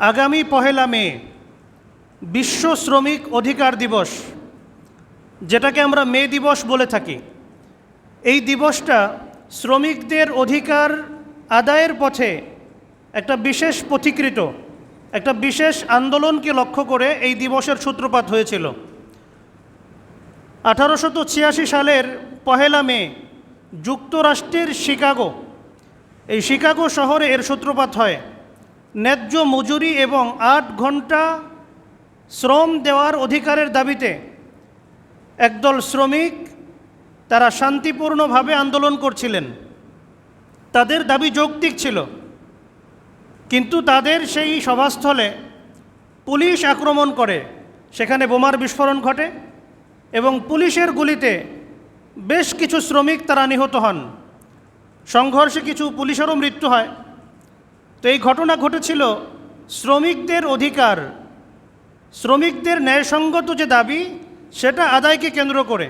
আগামী পহেলা মে, বিশ্ব শ্রমিক অধিকার দিবস, যেটাকে আমরা মে দিবস বলে থাকি। এই দিবসটা শ্রমিকদের অধিকার আদায়ের পথে একটা বিশেষ পথিকৃত, একটা বিশেষ আন্দোলনকে লক্ষ্য করে এই দিবসের সূত্রপাত হয়েছিল। আঠারোশত ছিয়াশি সালের পহেলা মে, যুক্তরাষ্ট্রের শিকাগো, এই শিকাগো শহরে এর সূত্রপাত হয়। ন্যায্য মজুরি এবং আট ঘণ্টা শ্রম দেওয়ার অধিকারের দাবিতে একদল শ্রমিক তারা শান্তিপূর্ণভাবে আন্দোলন করছিলেন। তাদের দাবি যৌক্তিক ছিল। কিন্তু তাদের সেই সভাস্থলে পুলিশ আক্রমণ করে। সেখানে বোমার বিস্ফোরণ ঘটে এবং পুলিশের গুলিতে বেশ কিছু শ্রমিক তারা নিহত হন। সংঘর্ষে কিছু পুলিশেরও মৃত্যু হয়। তো এই ঘটনা ঘটেছিল শ্রমিকদের অধিকার, শ্রমিকদের ন্যায়সঙ্গত যে দাবি, সেটা আদায়কে কেন্দ্র করে।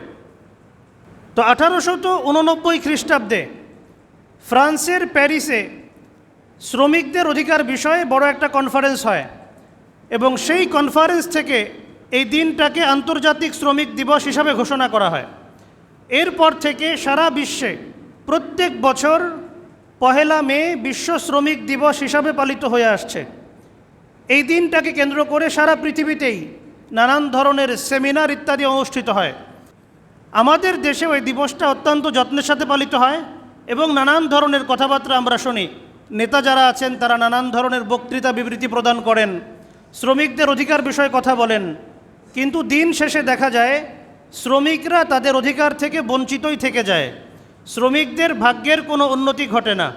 তো আঠারোশত উননব্বই খ্রিস্টাব্দে ফ্রান্সের প্যারিসে শ্রমিকদের অধিকার বিষয়ে বড় একটা কনফারেন্স হয় এবং সেই কনফারেন্স থেকে এই দিনটাকে আন্তর্জাতিক শ্রমিক দিবস হিসাবে ঘোষণা করা হয়। এরপর থেকে সারা বিশ্বে প্রত্যেক বছর পহেলা মে বিশ্ব শ্রমিক দিবস হিসাবে পালিত হয়ে আসছে। এই দিনটাকে কেন্দ্র করে সারা পৃথিবীতেই নানান ধরনের সেমিনার ইত্যাদি অনুষ্ঠিত হয়। আমাদের দেশে ওই দিবসটা অত্যন্ত যত্নের সাথে পালিত হয় এবং নানান ধরনের কথাবার্তা আমরা শুনি। নেতা যারা আছেন, তারা নানান ধরনের বক্তৃতা বিবৃতি প্রদান করেন। শ্রমিকদের অধিকার বিষয়ে কথা বলেন। কিন্তু দিন শেষে দেখা যায়, শ্রমিকরা তাদের অধিকার থেকে বঞ্চিতই থেকে যায়। শ্রমিকদের ভাগ্যের কোনো উন্নতি ঘটে না।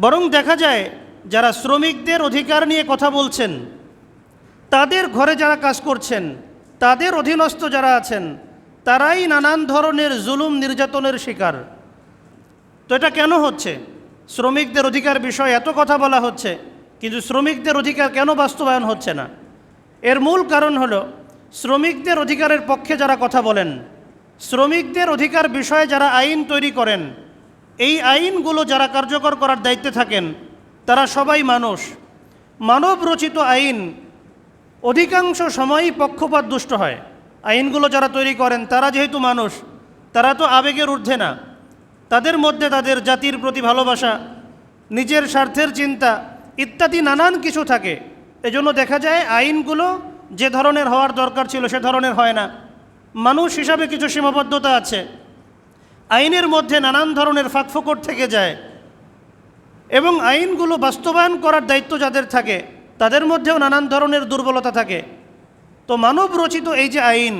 বরং দেখা যায়, যারা শ্রমিকদের অধিকার নিয়ে কথা বলছেন, তাদের ঘরে যারা কাজ করছেন, তাদের অধীনস্থ যারা আছেন, তারাই নানান ধরনের জুলুম নির্যাতনের শিকার। তো এটা কেন হচ্ছে? শ্রমিকদের অধিকার বিষয়ে এত কথা বলা হচ্ছে, কিন্তু শ্রমিকদের অধিকার কেন বাস্তবায়ন হচ্ছে না? এর মূল কারণ হলো, শ্রমিকদের অধিকারের পক্ষে যারা কথা বলেন শ্রমিকদের অধিকার বিষয়ে যারা আইন তৈরি করেন, এই আইনগুলো যারা কার্যকর করার দায়িত্বে থাকেন, তারা সবাই মানুষ। মানব রচিত আইন অধিকাংশ সময়ই পক্ষপাত দুষ্ট হয়। আইনগুলো যারা তৈরি করেন, তারা যেহেতু মানুষ, তারা তো আবেগের ঊর্ধ্বে না। তাদের মধ্যে তাদের জাতির প্রতি ভালোবাসা, নিজের স্বার্থের চিন্তা ইত্যাদি নানান কিছু থাকে। এজন্য দেখা যায় আইনগুলো যে ধরনের হওয়ার দরকার ছিল, সে ধরনের হয় না। মানুষ হিসাবে কিছু সীমাবদ্ধতা আছে। আইনের মধ্যে নানান ধরনের ফাঁকফোকর থেকে যায় এবং আইনগুলো বাস্তবায়ন করার দায়িত্ব যাদের থাকে, তাদের মধ্যেও নানান ধরনের দুর্বলতা থাকে। তো মানব রচিত এই যে আইন,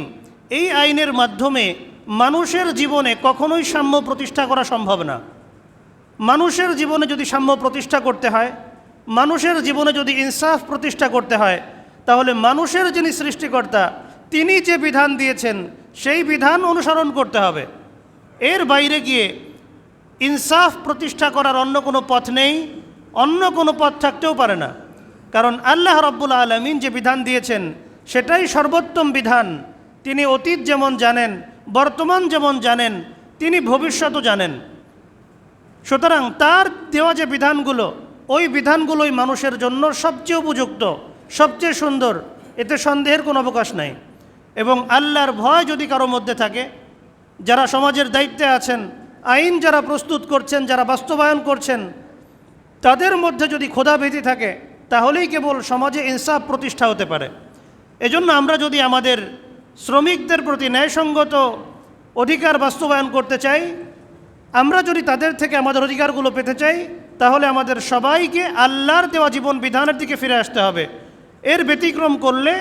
এই আইনের মাধ্যমে মানুষের জীবনে কখনোই সাম্য প্রতিষ্ঠা করা সম্ভব না। মানুষের জীবনে যদি সাম্য প্রতিষ্ঠা করতে হয়, মানুষের জীবনে যদি ইনসাফ প্রতিষ্ঠা করতে হয়, তাহলে মানুষের যিনি সৃষ্টিকর্তা তিনি যে বিধান দিয়েছেন, সেই বিধান অনুসরণ করতে হবে। এর বাইরে গিয়ে ইনসাফ প্রতিষ্ঠা করার অন্য কোনো পথ নেই, অন্য কোনো পথ থাকতেও পারে না। কারণ আল্লাহ রব্বুল আলমিন যে বিধান দিয়েছেন, সেটাই সর্বোত্তম বিধান। তিনি অতীত যেমন জানেন, বর্তমান যেমন জানেন, তিনি ভবিষ্যতও জানেন। সুতরাং তার দেওয়া যে বিধানগুলো, ওই বিধানগুলোই মানুষের জন্য সবচেয়ে উপযুক্ত, সবচেয়ে সুন্দর। এতে সন্দেহের কোনো অবকাশ নাই। এবং আল্লাহর ভয় যদি কারও মধ্যে থাকে, যারা সমাজের দায়িত্বে আছেন, আইন যারা প্রস্তুত করছেন, যারা বাস্তবায়ন করছেন, তাদের মধ্যে যদি ক্ষোধাভীতি থাকে, তাহলেই কেবল সমাজে ইনসাফ প্রতিষ্ঠা হতে পারে। এজন্য আমরা যদি আমাদের শ্রমিকদের প্রতি ন্যায়সঙ্গত অধিকার বাস্তবায়ন করতে চাই, আমরা যদি তাদের থেকে আমাদের অধিকারগুলো পেতে চাই, তাহলে আমাদের সবাইকে আল্লাহর দেওয়া জীবন বিধানের দিকে ফিরে আসতে হবে। এর ব্যতিক্রম করলে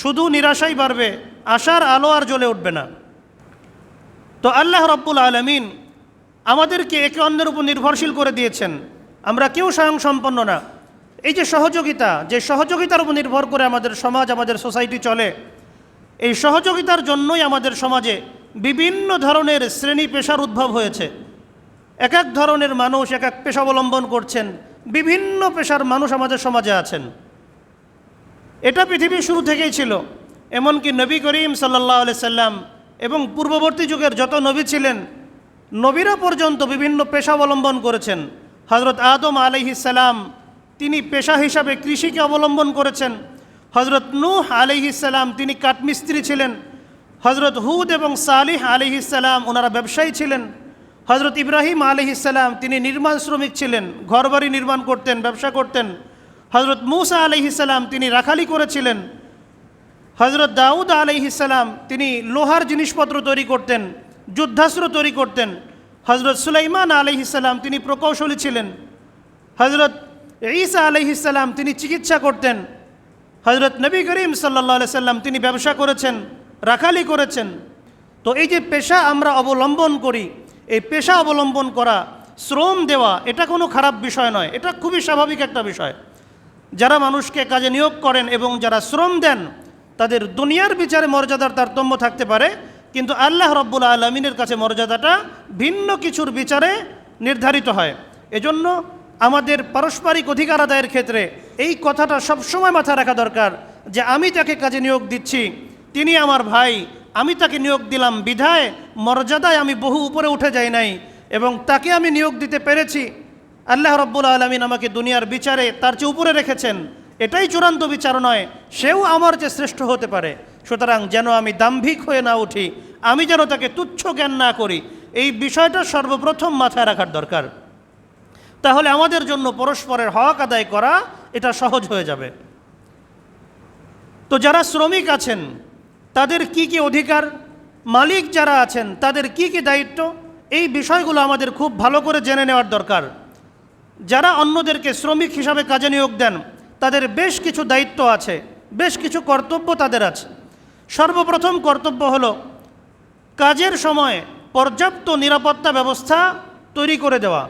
শুধু নিরাশাই বাড়বে আশার আলো আর জ্বলে উঠবে না। তো আল্লাহ রব্বুল আলমিন আমাদেরকে একে অন্যের উপর নির্ভরশীল করে দিয়েছেন। আমরা কেউ স্বয়ং সম্পন্ন না। এই যে সহযোগিতা, যে সহযোগিতার উপর নির্ভর করে আমাদের সমাজ, আমাদের সোসাইটি চলে, এই সহযোগিতার জন্যই আমাদের সমাজে বিভিন্ন ধরনের শ্রেণি পেশার উদ্ভব হয়েছে। এক এক ধরনের মানুষ এক এক পেশা অবলম্বন করছেন, বিভিন্ন পেশার মানুষ আমাদের সমাজে আছেন। এটা পৃথিবীর শুরু থেকেই ছিল। এমনকি নবী করিম সাল্লাহ সাল্লাম এবং পূর্ববর্তী যুগের যত নবী ছিলেন, নবীরা পর্যন্ত বিভিন্ন পেশা অবলম্বন করেছেন। হজরত আদম আলহিসাল্লাম তিনি পেশা হিসাবে কৃষিকে অবলম্বন করেছেন। হজরত নূহ আলিহিসাল্লাম তিনি কাঠমিস্ত্রি ছিলেন। হজরত হুদ এবং সালিহ আলিহিসাল্লাম ওনারা ব্যবসায়ী ছিলেন। হজরত ইব্রাহিম আলিহিসাল্লাম তিনি নির্মাণ শ্রমিক ছিলেন, ঘরবাড়ি নির্মাণ করতেন, ব্যবসা করতেন। হজরত মুসা আলিহিসাল্লাম তিনি রাখালি করেছিলেন। হজরত দাউদ আলাইহিসাল্লাম তিনি লোহার জিনিসপত্র তৈরি করতেন, যুদ্ধাস্ত্র তৈরি করতেন। হজরত সুলাইমান আলাইহিসাল্লাম তিনি প্রকৌশলী ছিলেন। হজরত ঈসা আলাইহিসাল্লাম তিনি চিকিৎসা করতেন। হজরত নবী করিম সাল্লা সাল্লাম, তিনি ব্যবসা করেছেন, রাখালি করেছেন। তো এই যে পেশা আমরা অবলম্বন করি, এই পেশা অবলম্বন করা, শ্রম দেওয়া, এটা কোনো খারাপ বিষয় নয়, এটা খুবই স্বাভাবিক একটা বিষয়। যারা মানুষকে কাজে নিয়োগ করেন এবং যারা শ্রম দেন তাদের দুনিয়ার বিচারে মর্যাদার তারতম্য থাকতে পারে, কিন্তু আল্লাহ রব্বুল আলমিনের কাছে মর্যাদাটা ভিন্ন কিছুর বিচারে নির্ধারিত হয়। এজন্য আমাদের পারস্পরিক অধিকার আদায়ের ক্ষেত্রে এই কথাটা সবসময় মাথা রাখা দরকার যে আমি তাকে কাজে নিয়োগ দিচ্ছি, তিনি আমার ভাই, আমি তাকে নিয়োগ দিলাম বিধায় মর্যাদায় আমি বহু উপরে উঠে যাই নাই এবং তাকে আমি নিয়োগ দিতে পেরেছি। আল্লাহ রব্বুল আলমিন আমাকে দুনিয়ার বিচারে তার চেয়ে উপরে রেখেছেন। এটাই চূড়ান্ত বিচার নয়, সেও আমার যে শ্রেষ্ঠ হতে পারে। সুতরাং যেন আমি দাম্ভিক হয়ে না উঠি, আমি যেন তাকে তুচ্ছ জ্ঞান না করি, এই বিষয়টা সর্বপ্রথম মাথায় রাখার দরকার। তাহলে আমাদের জন্য পরস্পরের হক আদায় করা এটা সহজ হয়ে যাবে। তো যারা শ্রমিক আছেন, তাদের কি কি অধিকার? মালিক যারা আছেন, তাদের কি কি দায়িত্ব? এই বিষয়গুলো আমাদের খুব ভালো করে জেনে নেওয়ার দরকার। যারা অন্যদেরকে শ্রমিক হিসাবে কাজে নিয়োগ দেন তাদের বেশ কিছু দায়িত্ব আছে, বেশ কিছু কর্তব্য তাদের আছে। সর্বপ্রথম কর্তব্য হল কাজের সময়ে পর্যাপ্ত নিরাপত্তা ব্যবস্থা তৈরি করে দেওয়া।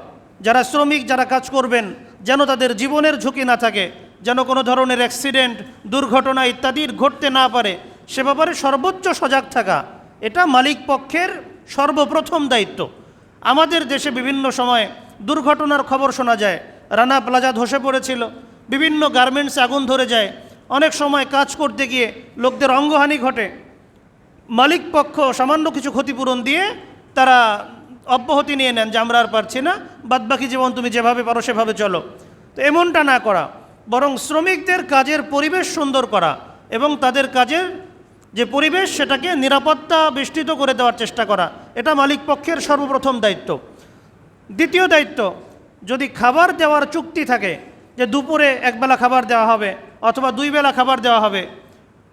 যারা শ্রমিক, যারা কাজ করবেন, যেন তাদের জীবনের ঝুঁকি না থাকে, যেন কোনো ধরনের অ্যাক্সিডেন্ট, দুর্ঘটনা ইত্যাদির ঘটতে না পারে, সে ব্যাপারে সর্বোচ্চ সজাগ থাকা, এটা মালিক পক্ষের সর্বপ্রথম দায়িত্ব। আমাদের দেশে বিভিন্ন সময়ে দুর্ঘটনার খবর শোনা যায়। রানা প্লাজা ধসে পড়েছিল বিভিন্ন গার্মেন্টসে আগুন ধরে যায়। অনেক সময় কাজ করতে গিয়ে লোকদের অঙ্গহানি ঘটে। মালিক পক্ষ সামান্য কিছু ক্ষতিপূরণ দিয়ে তারা অব্যাহতি নিয়ে নেন যে আমরা আর পারছি না, বাদবাকি জীবন তুমি যেভাবে পারো সেভাবে চলো। তো এমনটা না করা, বরং শ্রমিকদের কাজের পরিবেশ সুন্দর করা এবং তাদের কাজের যে পরিবেশ সেটাকে নিরাপত্তা বেষ্টিত করে দেওয়ার চেষ্টা করা, এটা মালিক পক্ষের সর্বপ্রথম দায়িত্ব। দ্বিতীয় দায়িত্ব, যদি খাবার দেওয়ার চুক্তি থাকে যে দুপুরে একবেলা খাবার দেওয়া হবে অথবা দুই বেলা খাবার দেওয়া হবে।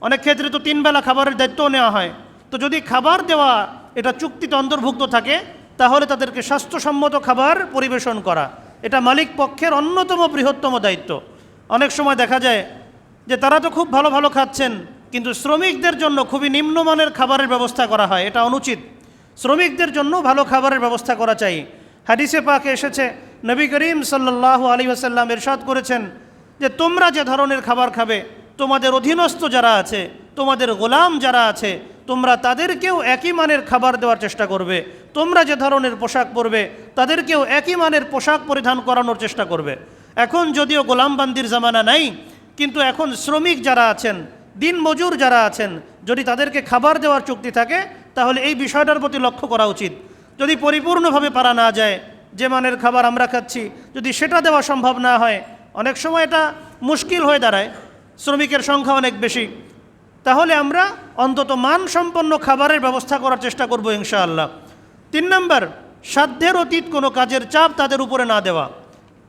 অনেক ক্ষেত্রে তো তিন বেলা খাবারের দায়িত্বও নেওয়া হয়। তো যদি খাবার দেওয়া এটা চুক্তিতে অন্তর্ভুক্ত থাকে, তাহলে তাদেরকে স্বাস্থ্যসম্মত খাবার পরিবেশন করা। এটা মালিক পক্ষের অন্যতম বৃহত্তম দায়িত্ব। অনেক সময় দেখা যায় যে তারা তো খুব ভালো ভালো খাচ্ছেন, কিন্তু শ্রমিকদের জন্য খুবই নিম্নমানের খাবারের ব্যবস্থা করা হয়। এটা অনুচিত। শ্রমিকদের জন্য ভালো খাবারের ব্যবস্থা করা চাই। হাদিসে পাকে এসেছে নবী করিম সাল্লাহ আলী আসাল্লাম এরশাদ করেছেন যে তোমরা যে ধরনের খাবার খাবে, তোমাদের অধীনস্থ যারা আছে, তোমাদের গোলাম যারা আছে, তোমরা তাদেরকেও একই মানের খাবার দেওয়ার চেষ্টা করবে। তোমরা যে ধরনের পোশাক পরবে, তাদেরকেও একই মানের পোশাক পরিধান করানোর চেষ্টা করবে। এখন যদিও গোলামবান্দির জামানা নাই, কিন্তু এখন শ্রমিক যারা আছেন দিন মজুর যারা আছেন, যদি তাদেরকে খাবার দেওয়ার চুক্তি থাকে, তাহলে এই বিষয়টার প্রতি লক্ষ্য করা উচিত। যদি পরিপূর্ণভাবে পারা না যায় যে মানের খাবার আমরা খাচ্ছি, যদি সেটা দেওয়া সম্ভব না হয়, অনেক সময় এটা মুশকিল হয়ে দাঁড়ায়, শ্রমিকের সংখ্যা অনেক বেশি। তাহলে আমরা অন্তত মানসম্পন্ন খাবারের ব্যবস্থা করার চেষ্টা করব ইনশাআল্লাহ। তিন নম্বর, সাধ্যের অতীত কোনো কাজের চাপ তাদের উপরে না দেওয়া।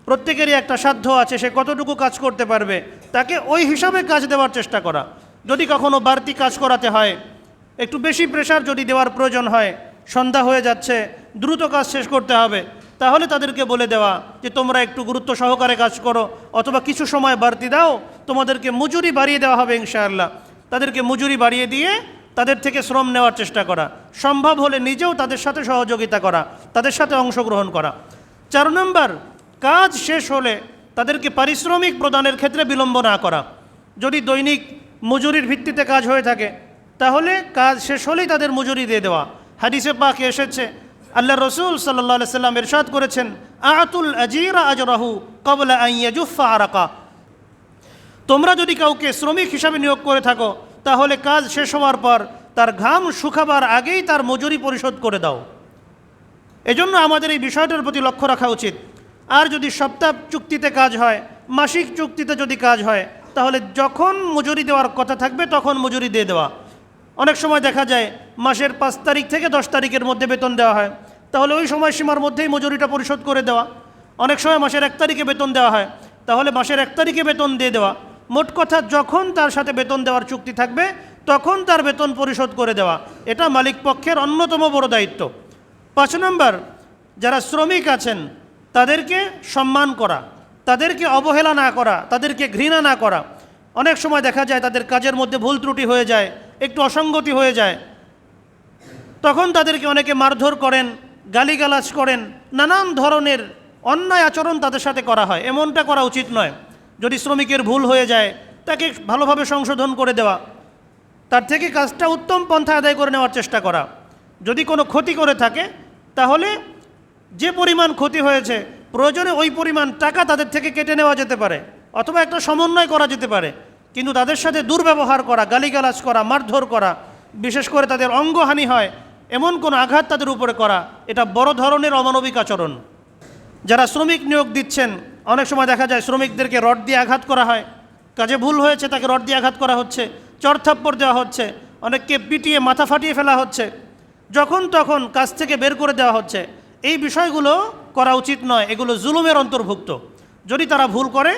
প্রত্যেকেরই একটা সাধ্য আছে, সে কতটুকু কাজ করতে পারবে, তাকে ওই হিসাবে কাজ দেওয়ার চেষ্টা করা। যদি কখনো বাড়তি কাজ করাতে হয়, একটু বেশি প্রেশার যদি দেওয়ার প্রয়োজন হয়, সন্ধ্যা হয়ে যাচ্ছে, দ্রুত কাজ শেষ করতে হবে। তাহলে তাদেরকে বলে দেওয়া যে তোমরা একটু গুরুত্ব সহকারে কাজ করো, অথবা কিছু সময় বাড়তি দাও, তোমাদেরকে মজুরি বাড়িয়ে দেওয়া হবে ইনশাআল্লাহ। তাদেরকে মজুরি বাড়িয়ে দিয়ে তাদের থেকে শ্রম নেওয়ার চেষ্টা করা। সম্ভব হলে নিজেও তাদের সাথে সহযোগিতা করা, তাদের সাথে অংশগ্রহণ করা। চার নম্বর, কাজ শেষ হলে তাদেরকে পারিশ্রমিক প্রদানের ক্ষেত্রে বিলম্ব না করা। যদি দৈনিক মজুরির ভিত্তিতে কাজ হয়ে থাকে, তাহলে কাজ শেষ হলেই তাদের মজুরি দিয়ে দেওয়া। হাদিসে পাকে এসেছে আল্লাহ রসুল সাল্লাহ সাল্লাম এরশাদ করেছেন, আতুল আজিরা আজরাহু কবলা আইয়াজুফা আরাকা। তোমরা যদি কাউকে শ্রমিক হিসাবে নিয়োগ করে থাকো, তাহলে কাজ শেষ হওয়ার পর তার ঘাম শুকাবার আগেই তার মজুরি পরিশোধ করে দাও। এজন্য আমাদের এই বিষয়টার প্রতি লক্ষ্য রাখা উচিত। আর যদি সপ্তাহ চুক্তিতে কাজ হয়, মাসিক চুক্তিতে যদি কাজ হয়, তাহলে যখন মজুরি দেওয়ার কথা থাকবে, তখন মজুরি দিয়ে দেওয়া। অনেক সময় দেখা যায় মাসের পাঁচ তারিখ থেকে দশ তারিখের মধ্যে বেতন দেওয়া হয়। তাহলে ওই সময়সীমার মধ্যেই মজুরিটা পরিশোধ করে দেওয়া। অনেক সময় মাসের এক তারিখে বেতন দেওয়া হয়। তাহলে মাসের এক তারিখে বেতন দিয়ে দেওয়া। মোট কথা যখন তার সাথে বেতন দেওয়ার চুক্তি থাকবে, তখন তার বেতন পরিশোধ করে দেওয়া। এটা মালিক পক্ষের অন্যতম বড় দায়িত্ব। পাঁচ নম্বর, যারা শ্রমিক আছেন, তাদেরকে সম্মান করা। তাদেরকে অবহেলা না করা, তাদেরকে ঘৃণা না করা। অনেক সময় দেখা যায় তাদের কাজের মধ্যে ভুল ত্রুটি হয়ে যায়। একটু অসঙ্গতি হয়ে যায়। তখন তাদেরকে অনেকে মারধর করেন, গালিগালাজ করেন, নানান ধরনের অন্যায় আচরণ তাদের সাথে করা হয়। এমনটা করা উচিত নয়। যদি শ্রমিকের ভুল হয়ে যায়, তাকে ভালোভাবে সংশোধন করে দেওয়া, তার থেকে কাজটা উত্তম পন্থা আদায় করে নেওয়ার চেষ্টা করা। যদি কোনো ক্ষতি করে থাকে, তাহলে যে পরিমাণ ক্ষতি হয়েছে, প্রয়োজনে ওই পরিমাণ টাকা তাদের থেকে কেটে নেওয়া যেতে পারে, অথবা একটা সমন্বয় করা যেতে পারে। কিন্তু তাদের সাথে দুর্ব্যবহার করা, গালিগালাজ করা, মারধর করা, বিশেষ করে তাদের অঙ্গহানি হয়, এমন কোনো আঘাত তাদের উপরে করা, এটা বড় ধরনের অমানবিক আচরণ। যারা শ্রমিক নিয়োগ দিচ্ছেন, অনেক সময় দেখা যায় শ্রমিকদেরকে রড দিয়ে আঘাত করা হয়। কাজে ভুল হয়েছে, তাকে রড দিয়ে আঘাত করা হচ্ছে চড়থাপ্পড় দেওয়া হচ্ছে, অনেককে পিটিয়ে মাথা ফাটিয়ে ফেলা হচ্ছে। যখন তখন কাজ থেকে বের করে দেওয়া হচ্ছে। এই বিষয়গুলো করা উচিত নয়, এগুলো জুলুমের অন্তর্ভুক্ত। যদি তারা ভুল করে,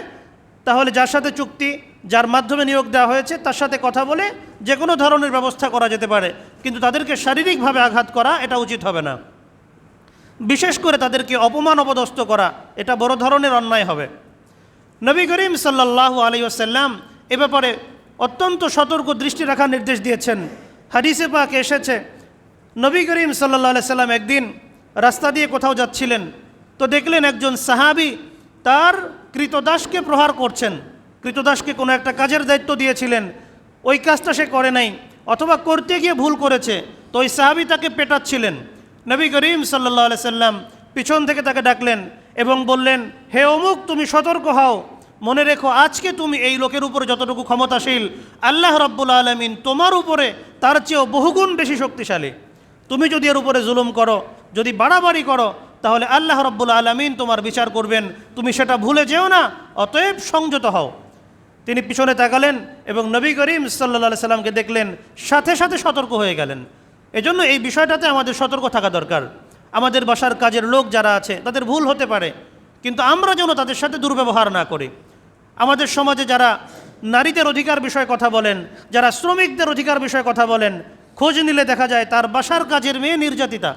তাহলে যার সাথে চুক্তি যার মাধ্যমে নিয়োগ দেওয়া হয়েছে, তার সাথে কথা বলে যে কোনো ধরনের ব্যবস্থা করা যেতে পারে। কিন্তু তাদেরকে শারীরিকভাবে আঘাত করা এটা উচিত হবে না। বিশেষ করে তাদেরকে অপমান অপদস্থ করা, এটা বড় ধরনের অন্যায় হবে। নবী করিম সাল্লাহ আলী আসাল্লাম এ ব্যাপারে অত্যন্ত সতর্ক দৃষ্টি রাখার নির্দেশ দিয়েছেন। হাদিসে পাক এসেছে, নবী করিম সাল্লাহ সাল্লাম একদিন রাস্তা দিয়ে কোথাও যাচ্ছিলেন, তো দেখলেন একজন সাহাবি তার কৃতদাসকে প্রহার করছেন। কৃতদাসকে কোনো একটা কাজের দায়িত্ব দিয়েছিলেন। ওই কাজটা সে করে নাই, অথবা করতে গিয়ে ভুল করেছে। তো ওই সাহাবি তাকে পেটাচ্ছিলেন। নবী করিম সাল্লাহ সাল্লাম পিছন থেকে তাকে ডাকলেন এবং বললেন, হে অমুক, তুমি সতর্ক হও। মনে রেখো, আজকে তুমি এই লোকের উপরে যতটুকু ক্ষমতাশীল, আল্লাহ রব্বুল আলমিন তোমার উপরে তার চেয়েও বহুগুণ বেশি শক্তিশালী। তুমি যদি এর উপরে জুলুম করো, যদি বাড়াবাড়ি করো, তাহলে আল্লাহ রব্বুল আলমিন তোমার বিচার করবেন। তুমি সেটা ভুলে যেও না, অতএব সংযত হও। তিনি পিছনে তাকালেন এবং নবী করিম সাল্লা সাল্লামকে দেখলেন, সাথে সাথে সতর্ক হয়ে গেলেন। এজন্য এই বিষয়টাতে আমাদের সতর্ক থাকা দরকার। আমাদের বাসার কাজের লোক যারা আছে, তাদের ভুল হতে পারে, কিন্তু আমরা যেন তাদের সাথে দুর্ব্যবহার না করি। আমাদের সমাজে যারা নারীদের অধিকার বিষয়ে কথা বলেন, যারা শ্রমিকদের অধিকার বিষয়ে কথা বলেন, খোঁজ নিলে দেখা যায় তার বাসার কাজের মেয়ে নির্যাতিতা।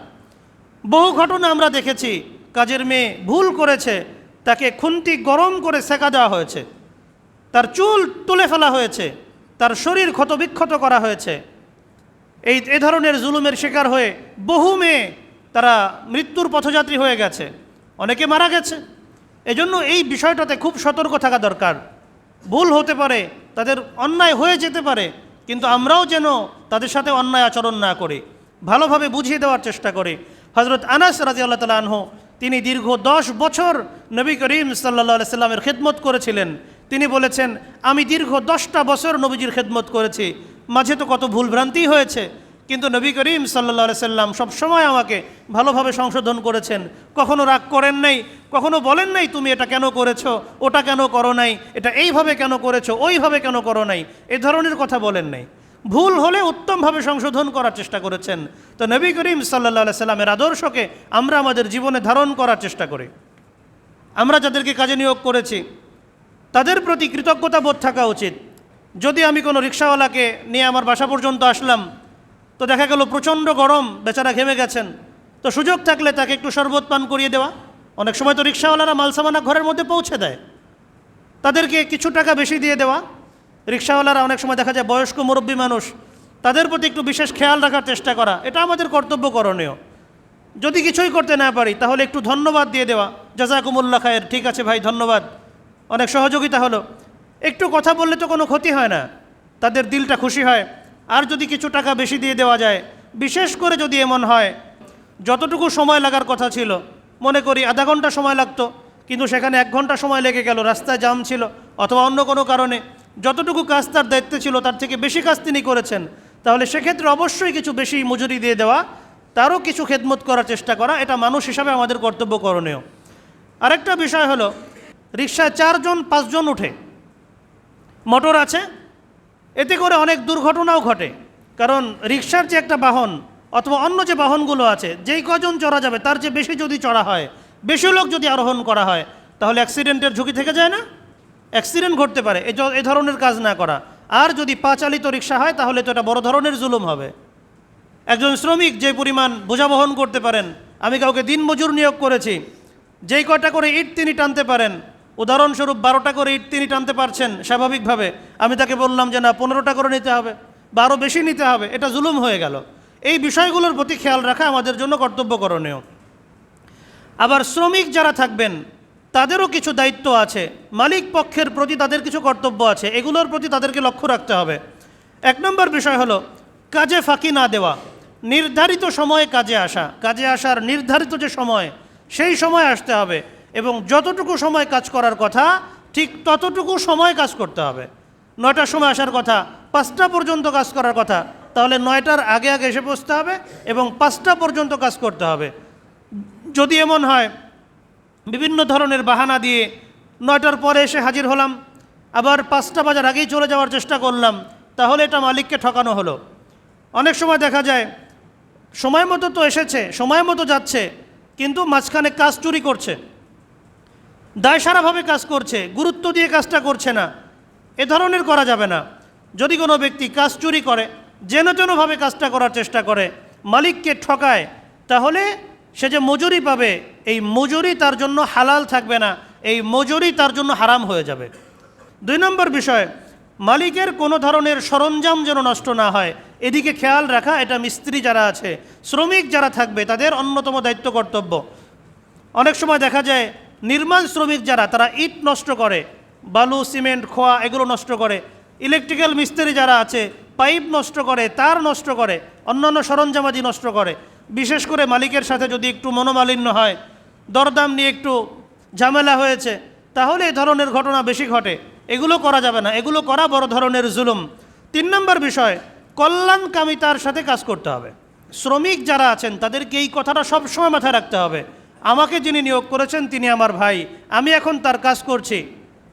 বহু ঘটনা আমরা দেখেছি, কাজের মেয়ে ভুল করেছে, তাকে খুন্তি গরম করে সেকা দেওয়া হয়েছে। তার চুল তুলে ফেলা হয়েছে, তার শরীর ক্ষতবিক্ষত করা হয়েছে। এই, এ ধরনের জুলুমের শিকার হয়ে বহু মেয়ে তারা মৃত্যুর পথযাত্রী হয়ে গেছে। অনেকে মারা গেছে। এজন্য এই বিষয়টাতে খুব সতর্ক থাকা দরকার। ভুল হতে পারে, তাদের অন্যায় হয়ে যেতে পারে, কিন্তু আমরাও যেন তাদের সাথে অন্যায় আচরণ না করি। ভালোভাবে বুঝিয়ে দেওয়ার চেষ্টা করি। হজরত আনাস রাজি আল্লাহ তালা আনহু, তিনি দীর্ঘ দশ বছর নবী করিম সাল্লা সাল্লামের খেদমত করেছিলেন। তিনি বলেছেন, আমি দীর্ঘ দশটা বছর নবীজির খেদমত করেছি। মাঝে তো কত ভুলভ্রান্তি হয়েছে। কিন্তু নবী করিম সাল্লা সাল্লাম সবসময় আমাকে ভালোভাবে সংশোধন করেছেন। কখনো রাগ করেন নাই, কখনো বলেন নাই, তুমি এটা কেন করেছ? ওটা কেন করো নাই? এটা এইভাবে কেন করেছ? ওইভাবে কেন করো নাই? এ ধরনের কথা বলেন নাই। ভুল হলে উত্তমভাবে সংশোধন করার চেষ্টা করেছেন। তো নবী করিম সাল্লা সাল্লামের আদর্শকে আমরা আমাদের জীবনে ধারণ করার চেষ্টা করি। আমরা যাদেরকে কাজে নিয়োগ করেছি তাদের প্রতি কৃতজ্ঞতা বোধ থাকা উচিত। যদি আমি কোনো রিক্সাওয়ালাকে নিয়ে আমার বাসা পর্যন্ত আসলাম, তো দেখা গেল প্রচণ্ড গরম, বেচারা ঘেমে গেছেন। তো সুযোগ থাকলে তাকে একটু শরবত পান করিয়ে দেওয়া। অনেক সময় তো রিক্সাওয়ালারা মালসামানা ঘরের মধ্যে পৌঁছে দেয়। তাদেরকে কিছু টাকা বেশি দিয়ে দেওয়া। রিক্সাওয়ালারা অনেক সময় দেখা যায় বয়স্ক মুরব্বী মানুষ, তাদের প্রতি একটু বিশেষ খেয়াল রাখার চেষ্টা করা। এটা আমাদের কর্তব্য করণীয়। যদি কিছুই করতে না পারি, তাহলে একটু ধন্যবাদ দিয়ে দেওয়া। জাজাকুমুল্লা খায়ের। ঠিক আছে ভাই, ধন্যবাদ। অনেক সহযোগিতা হলো। একটু কথা বললে তো কোনো ক্ষতি হয় না। তাদের দিলটা খুশি হয়। আর যদি কিছু টাকা বেশি দিয়ে দেওয়া যায়, বিশেষ করে যদি এমন হয়, যতটুকু সময় লাগার কথা ছিল, মনে করি আধা ঘণ্টা সময় লাগতো, কিন্তু সেখানে এক ঘণ্টা সময় লেগে গেল, রাস্তায় জাম ছিল, অথবা অন্য কোনো কারণে। যতটুকু কাজ তার দায়িত্বে ছিল, তার থেকে বেশি কাজ তিনি করেছেন। তাহলে সেক্ষেত্রে অবশ্যই কিছু বেশি মজুরি দিয়ে দেওয়া, তারও কিছু খেদমত করার চেষ্টা করা, এটা মানুষ হিসাবে আমাদের কর্তব্য করণীয়। আরেকটা বিষয় হলো রিক্সায় চারজন, পাঁচজন উঠে। মোটর আছে। এতে করে অনেক দুর্ঘটনাও ঘটে। কারণ রিক্সার যে একটা বাহন অথবা অন্য যে বাহনগুলো আছে, যেই কজন চড়া যাবে, তার যে বেশি যদি চড়া হয়, বেশি লোক যদি আরোহণ করা হয়, তাহলে অ্যাক্সিডেন্টের ঝুঁকি থেকে যায় না? অ্যাক্সিডেন্ট ঘটতে পারে, এ ধরনের কাজ না করা। আর যদি পা চালিত রিক্সা হয়, তাহলে তো এটা বড় ধরনের জুলুম হবে। একজন শ্রমিক যে পরিমাণ বোঝা বহন করতে পারেন, আমি কাউকে দিন মজুর নিয়োগ করেছি, যেই কটা করে ইট তিনি টানতে পারেন উদাহরণস্বরূপ বারোটা করে ইট তিনি টানতে পারছেন স্বাভাবিকভাবে। আমি তাকে বললাম যে, না, পনেরোটা করে নিতে হবে, বা আরও বেশি নিতে হবে। এটা জুলুম হয়ে গেল। এই বিষয়গুলোর প্রতি খেয়াল রাখা আমাদের জন্য কর্তব্য করণীয় আবার শ্রমিক যারা থাকবেন, তাদেরও কিছু দায়িত্ব আছে। মালিক পক্ষের প্রতি তাদের কিছু কর্তব্য আছে। এগুলোর প্রতি তাদেরকে লক্ষ্য রাখতে হবে। এক নম্বর বিষয় হলো, কাজে ফাঁকি না দেওয়া। নির্ধারিত সময়ে কাজে আসা। কাজে আসার নির্ধারিত যে সময়, সেই সময় আসতে হবে। এবং যতটুকু সময় কাজ করার কথা, ঠিক ততটুকু সময় কাজ করতে হবে। নয়টার সময় আসার কথা, পাঁচটা পর্যন্ত কাজ করার কথা, তাহলে নয়টার আগে আগে এসে বসতে হবে এবং পাঁচটা পর্যন্ত কাজ করতে হবে। যদি এমন হয়, বিভিন্ন ধরনের বাহানা দিয়ে নয়টার পরে এসে হাজির হলাম, আবার পাঁচটা বাজার আগেই চলে যাওয়ার চেষ্টা করলাম, তাহলে এটা মালিককে ঠকানো হলো। অনেক সময় দেখা যায়, সময় মতো তো এসেছে, সময় মতো যাচ্ছে, কিন্তু মাঝখানে কাজ চুরি করছে। দায়সারাভাবে কাজ করছে, গুরুত্ব দিয়ে কাজটা করছে না। এ ধরনের করা যাবে না। যদি কোনো ব্যক্তি কাজ চুরি করে, যেন তেনভাবে কাজটা করার চেষ্টা করে, মালিককে ঠকায়, তাহলে সে যে মজুরি পাবে, এই মজুরি তার জন্য হালাল থাকবে না, এই মজুরি তার জন্য হারাম হয়ে যাবে। দুই নম্বর বিষয়, মালিকের কোনো ধরনের সরঞ্জাম যেন নষ্ট না হয়। এদিকে খেয়াল রাখা, এটা মিস্ত্রি যারা আছে, শ্রমিক যারা থাকবে, তাদের অন্যতম দায়িত্ব কর্তব্য। অনেক সময় দেখা যায় নির্মাণ শ্রমিক যারা, তারা ইট নষ্ট করে, বালু, সিমেন্ট, খোয়া এগুলো নষ্ট করে, ইলেকট্রিক্যাল মিস্ত্রি যারা আছে, পাইপ নষ্ট করে, তার নষ্ট করে, অন্যান্য সরঞ্জামাদি নষ্ট করে। বিশেষ করে মালিকের সাথে যদি একটু মনোমালিন্য হয়, দরদাম নিয়ে একটু ঝামেলা হয়েছে, তাহলে এ ধরনের ঘটনা বেশি ঘটে। এগুলো করা যাবে না, এগুলো করা বড় ধরনের জুলুম। তিন নম্বর বিষয়, কল্যাণকামিতার সাথে কাজ করতে হবে। শ্রমিক যারা আছেন, তাদেরকে এই কথাটা সবসময় মাথায় রাখতে হবে। আমাকে যিনি নিয়োগ করেছেন, তিনি আমার ভাই। আমি এখন তার কাজ করছি।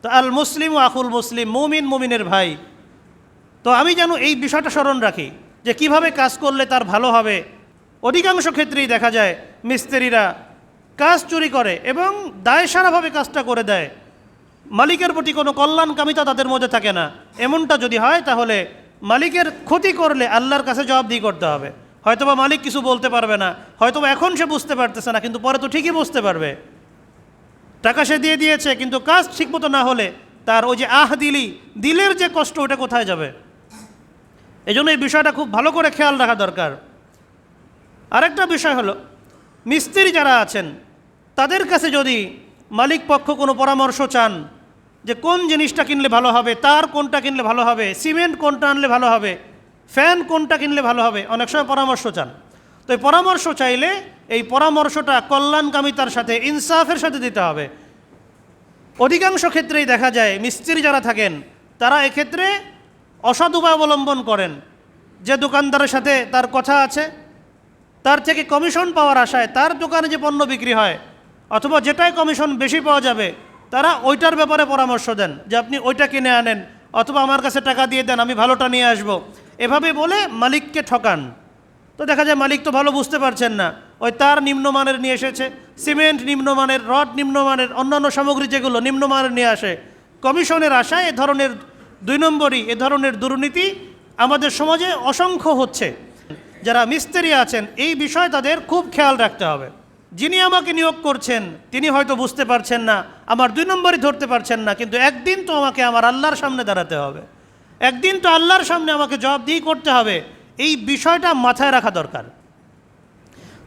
তো আল মুসলিম আকুল মুসলিম, মুমিন মুমিনের ভাই। তো আমি যেন এই বিষয়টা স্মরণ রাখি যে কীভাবে কাজ করলে তার ভালো হবে। অধিকাংশ ক্ষেত্রেই দেখা যায়, মিস্ত্রিরা কাজ চুরি করে এবং দায় সারাভাবে কাজটা করে দেয়। মালিকের প্রতি কোনো কল্যাণকামিতা তাদের মধ্যে থাকে না। এমনটা যদি হয়, তাহলে মালিকের ক্ষতি করলে আল্লাহর কাছে জবাবদিহি করতে হবে। হয়তোবা মালিক কিছু বলতে পারবে না, হয়তোবা এখন সে বুঝতে পারতেছে না, কিন্তু পরে তো ঠিকই বুঝতে পারবে। টাকা সে দিয়ে দিয়েছে, কিন্তু কাজ ঠিকমতো না হলে তার ওই যে আহ দিলি, দিলের যে কষ্ট, ওটা কোথায় যাবে? এই জন্য এই বিষয়টা খুব ভালো করে খেয়াল রাখা দরকার। আরেকটা বিষয় হলো, মিস্ত্রি যারা আছেন, তাদের কাছে যদি মালিক পক্ষ কোনো পরামর্শ চান যে কোন জিনিসটা কিনলে ভালো হবে, তার কোনটা কিনলে ভালো হবে, সিমেন্ট কোনটা আনলে ভালো হবে ফ্যান কোনটা কিনলে ভালো হবে? অনেক সময় পরামর্শ চান। তো এই পরামর্শ চাইলে এই পরামর্শটা কল্যাণকামিতার সাথে, ইনসাফের সাথে দিতে হবে। অধিকাংশ ক্ষেত্রেই দেখা যায়, মিস্ত্রি যারা থাকেন, তারা এক্ষেত্রে অসৎ উপায় অবলম্বন করেন। যে দোকানদারের সাথে তার কথা আছে, তার থেকে কমিশন পাওয়ার আশায় তার দোকানে যে পণ্য বিক্রি হয়, অথবা যেটাই কমিশন বেশি পাওয়া যাবে, তারা ওইটার ব্যাপারে পরামর্শ দেন যে আপনি ওইটা কিনে আনেন। অথবা আমার কাছে টাকা দিয়ে দেন, আমি ভালোটা নিয়ে আসব। এভাবে বলে মালিককে ঠকান। তো দেখা যায় মালিক তো ভালো বুঝতে পারছেন না। ওই তার নিম্নমানের নিয়ে এসেছে, সিমেন্ট নিম্নমানের, রড নিম্নমানের, অন্যান্য সামগ্রী যেগুলো নিম্নমানের নিয়ে আসে। কমিশনের আশায় এ ধরনের দুই নম্বরই, এ ধরনের দুর্নীতি আমাদের সমাজে অসংখ্য হচ্ছে। যারা মিস্ত্রি আছেন, এই বিষয়ে তাদের খুব খেয়াল রাখতে হবে। যিনি আমাকে নিয়োগ করছেন, তিনি হয়তো বুঝতে পারছেন না, আমার দুই নম্বরই ধরতে পারছেন না, কিন্তু একদিন তো আমাকে আমার আল্লাহর সামনে দাঁড়াতে হবে। একদিন তো আল্লাহর সামনে আমাকে জবাবদিহি করতে হবে, এই বিষয়টা মাথায় রাখা দরকার।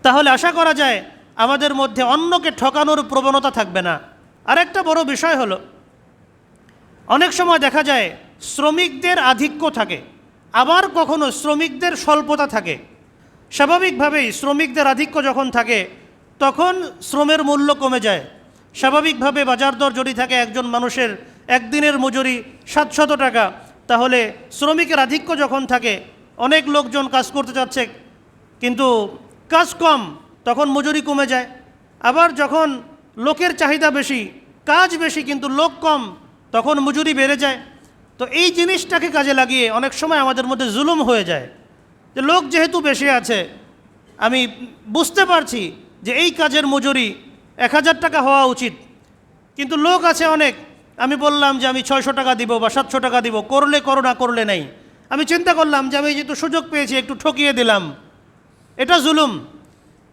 তাহলে আশা করা যায়, আমাদের মধ্যে অন্যকে ঠকানোর প্রবণতা থাকবে না। আরেকটা বড় বিষয় হলো, অনেক সময় দেখা যায়, শ্রমিকদের আধিক্য থাকে, আবার কখনো শ্রমিকদের স্বল্পতা থাকে। স্বাভাবিকভাবেই শ্রমিকদের আধিক্য যখন থাকে তখন শ্রমের মূল্য কমে যায়। স্বাভাবিকভাবে বাজার দর যদি থাকে একজন মানুষের একদিনের মজুরি সাতশত টাকা, তাহলে শ্রমিকের আধিক্য যখন থাকে, অনেক লোকজন কাজ করতে যাচ্ছে, কিন্তু কাজ কম, তখন মজুরি কমে যায়। আবার যখন লোকের চাহিদা বেশি, কাজ বেশি, কিন্তু লোক কম, তখন মজুরি বেড়ে যায়। তো এই জিনিসটাকে কাজে লাগিয়ে অনেক সময় আমাদের মধ্যে জুলুম হয়ে যায়। যে লোক যেহেতু বেশি আছে, আমি বুঝতে পারছি যে এই কাজের মজুরি এক হাজার টাকা হওয়া উচিত। কিন্তু লোক আছে অনেক। আমি বললাম যে আমি ছয়শো টাকা দিব বা সাতশো টাকা দিব, করলে করো না করলে নেই। আমি চিন্তা করলাম যে আমি যেহেতু সুযোগ পেয়েছি, একটু ঠকিয়ে দিলাম। এটা জুলুম।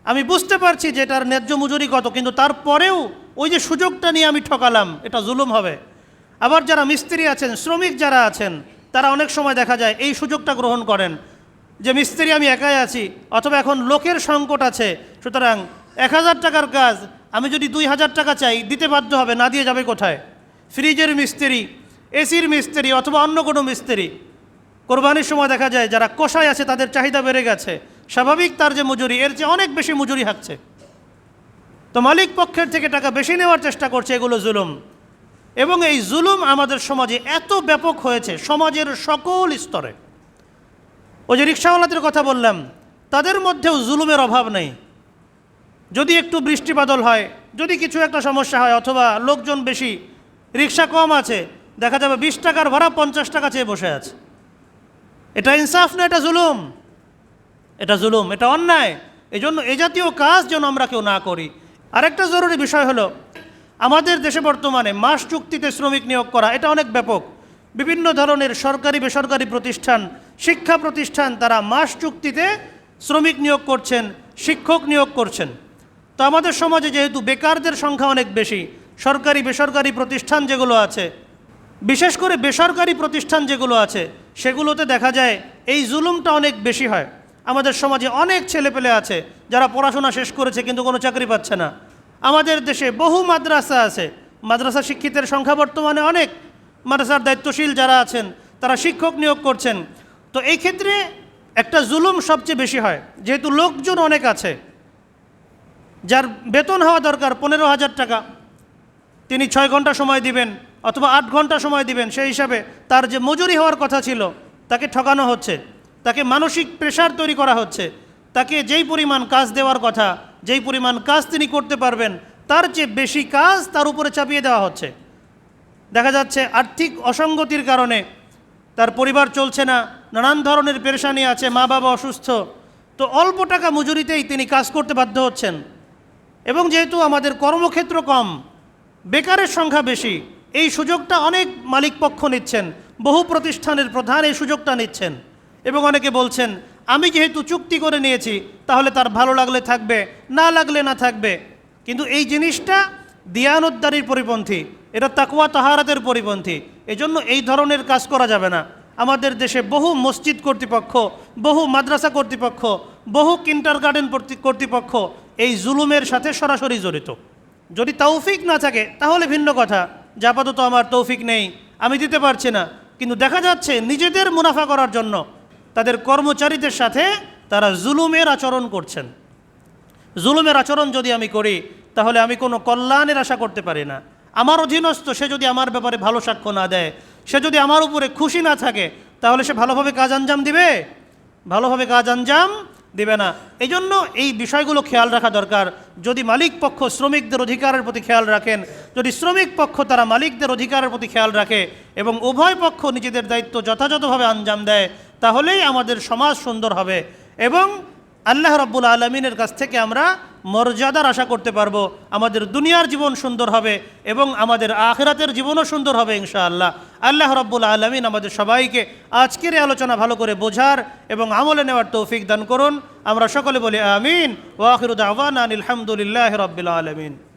আমি বুঝতে পারছি যে এটার ন্যায্য মজুরি কত, কিন্তু তারপরেও ওই যে সুযোগটা নিয়ে আমি ঠকালাম, এটা জুলুম হবে। আবার যারা মিস্ত্রি আছেন, শ্রমিক যারা আছেন, তারা অনেক সময় দেখা যায় এই সুযোগটা গ্রহণ করেন। যে মিস্ত্রি আমি একাই আছি, অথবা এখন লোকের সংকট আছে, সুতরাং এক হাজার টাকার কাজ, আমি যদি দুই হাজার টাকা চাই, দিতে বাধ্য হবে, না দিয়ে যাবে কোথায়? ফ্রিজের মিস্ত্রি, এসির মিস্ত্রি অথবা অন্য কোনো মিস্ত্রি। কোরবানির সময় দেখা যায় যারা কষায় আছে, তাদের চাহিদা বেড়ে গেছে। স্বাভাবিক তার যে মজুরি, এর চেয়ে অনেক বেশি মজুরি হাঁকছে। তো মালিক পক্ষের থেকে টাকা বেশি নেওয়ার চেষ্টা করছে, এগুলো জুলুম। এবং এই জুলুম আমাদের সমাজে এত ব্যাপক হয়েছে, সমাজের সকল স্তরে। ওই যে রিক্সাওয়ালাদের কথা বললাম, তাদের মধ্যেও জুলুমের অভাব নেই। যদি একটু বৃষ্টি বাদল হয়, যদি কিছু একটা সমস্যা হয় অথবা লোকজন বেশি, রিক্সা কম আছে, দেখা যাবে বিশ টাকার ভাড়া পঞ্চাশ টাকা চেয়ে বসে আছে। এটা ইনসাফ না, এটা জুলুম? এটা জুলুম, এটা অন্যায়। এই জন্য এ জাতীয় কাজ যেন আমরা কেউ না করি। আরেকটা জরুরি বিষয় হলো, আমাদের দেশে বর্তমানে মাস চুক্তিতে শ্রমিক নিয়োগ করা, এটা অনেক ব্যাপক। বিভিন্ন ধরনের সরকারি, বেসরকারি প্রতিষ্ঠান, শিক্ষা প্রতিষ্ঠান, তারা মাস চুক্তিতে শ্রমিক নিয়োগ করছেন, শিক্ষক নিয়োগ করছেন। তো আমাদের সমাজে যেহেতু বেকারদের সংখ্যা অনেক বেশি, সরকারি বেসরকারি প্রতিষ্ঠান যেগুলো আছে, বিশেষ করে বেসরকারি প্রতিষ্ঠান যেগুলো আছে, সেগুলোতে দেখা যায় এই জুলুমটা অনেক বেশি হয়। আমাদের সমাজে অনেক ছেলেপেলে আছে যারা পড়াশোনা শেষ করেছে কিন্তু কোনো চাকরি পাচ্ছে না। আমাদের দেশে বহু মাদ্রাসা আছে, মাদ্রাসা শিক্ষিতের সংখ্যা বর্তমানে অনেক, মাদ্রাসার দায়িত্বশীল যারা আছেন, তারা শিক্ষক নিয়োগ করছেন। তো এই ক্ষেত্রে একটা জুলুম সবচেয়ে বেশি হয়, যেহেতু লোকজন অনেক আছে। যার বেতন হওয়া দরকার পনেরো হাজার টাকা, তিনি ছয় ঘণ্টা সময় দিবেন অথবা আট ঘণ্টা সময় দিবেন, সেই হিসাবে তার যে মজুরি হওয়ার কথা ছিল, তাকে ঠকানো হচ্ছে, তাকে মানসিক প্রেশার তৈরি করা হচ্ছে, তাকে যেই পরিমাণ কাজ দেওয়ার কথা, যেই পরিমাণ কাজ তিনি করতে পারবেন, তার চেয়ে বেশি কাজ তার উপরে চাপিয়ে দেওয়া হচ্ছে। দেখা যাচ্ছে আর্থিক অসঙ্গতির কারণে তার পরিবার চলছে না, নানান ধরনের পেরেশানি আছে মা বাবা অসুস্থ, তো অল্প টাকা মজুরিতেই তিনি কাজ করতে বাধ্য হচ্ছেন। এবং যেহেতু আমাদের কর্মক্ষেত্র কম, বেকারের সংখ্যা বেশি, এই সুযোগটা অনেক মালিক পক্ষ নিচ্ছেন, বহু প্রতিষ্ঠানের প্রধান এই সুযোগটা নিচ্ছেন। এবং অনেকে বলছেন, আমি যেহেতু চুক্তি করে নিয়েছি, তাহলে তার ভালো লাগলে থাকবে, না লাগলে না থাকবে। কিন্তু এই জিনিসটা দিয়ানোদ্দারির পরিপন্থী, এটা তাকুয়া তাহারাতের পরিপন্থী, এজন্য এই ধরনের কাজ করা যাবে না। আমাদের দেশে বহু মসজিদ কর্তৃপক্ষ, বহু মাদ্রাসা কর্তৃপক্ষ, বহু কিন্টার গার্ডেন কর্তৃপক্ষ এই জুলুমের সাথে সরাসরি জড়িত। যদি তৌফিক না থাকে, তাহলে ভিন্ন কথা। যে আপাতত আমার তৌফিক নেই, আমি দিতে পারছি না। কিন্তু দেখা যাচ্ছে, নিজেদের মুনাফা করার জন্য তাদের কর্মচারীদের সাথে তারা জুলুমের আচরণ করছেন। জুলুমের আচরণ যদি আমি করি, তাহলে আমি কোনো কল্যাণের আশা করতে পারি না। আমার অধীনস্থ, সে যদি আমার ব্যাপারে ভালো সাক্ষ্য না দেয়, সে যদি আমার উপরে খুশি না থাকে, তাহলে সে ভালোভাবে কাজ আঞ্জাম দিবে? ভালোভাবে কাজ আঞ্জাম দিবে না। এই জন্য এই বিষয়গুলো খেয়াল রাখা দরকার। যদি মালিক পক্ষ শ্রমিকদের অধিকারের প্রতি খেয়াল রাখেন, যদি শ্রমিক পক্ষ তারা মালিকদের অধিকারের প্রতি খেয়াল রাখে এবং উভয় পক্ষ নিজেদের দায়িত্ব যথাযথভাবে আঞ্জাম দেয়, তাহলেই আমাদের সমাজ সুন্দর হবে এবং আল্লাহ রব্বুল আলমিনের কাছ থেকে আমরা মর্যাদার আশা করতে পারব। আমাদের দুনিয়ার জীবন সুন্দর হবে এবং আমাদের আখেরাতের জীবনও সুন্দর হবে ইনশাআল্লাহ। আল্লাহ রব্বুল আলমিন আমাদের সবাইকে আজকের আলোচনা ভালো করে বোঝার এবং আমলে নেওয়ার তৌফিক দান করুন। আমরা সকলে বলি আমিন। ওয়াখিরুদ আওয়ান আলহামদুলিল্লাহ রব্বুল আলমিন।